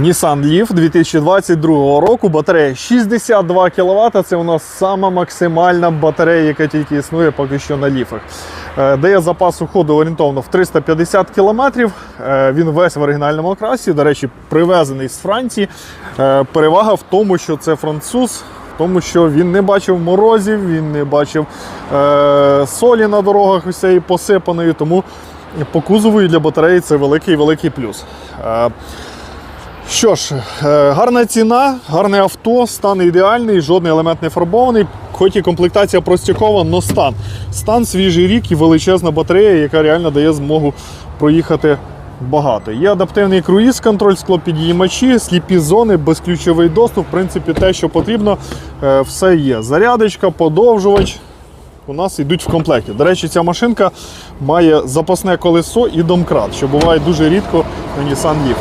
Nissan Leaf 2022 року. Батарея 62 кВт. Це у нас сама максимальна батарея, яка тільки існує поки що на ліфах. Е, Дає запасу ходу орієнтовно в 350 км. Він весь в оригінальному окрасі. До речі, привезений з Франції. Е, Перевага в тому, що це француз. Тому що він не бачив морозів, він не бачив е, солі на дорогах усієї посипаної, тому по кузову і для батареї це великий великий плюс. Е, що ж, е, гарна ціна, гарне авто, стан ідеальний, жодний елемент не фарбований, хоч і комплектація простякова, але стан. Стан свіжий рік і величезна батарея, яка реально дає змогу проїхати багато. Є адаптивний круїз, контроль склопідіймачі, сліпі зони, безключовий доступ. В принципі, те, що потрібно, е, все є. Зарядочка, подовжувач. У нас йдуть в комплекті. До речі, ця машинка має запасне колесо і домкрат, що буває дуже рідко на Nissan Leaf.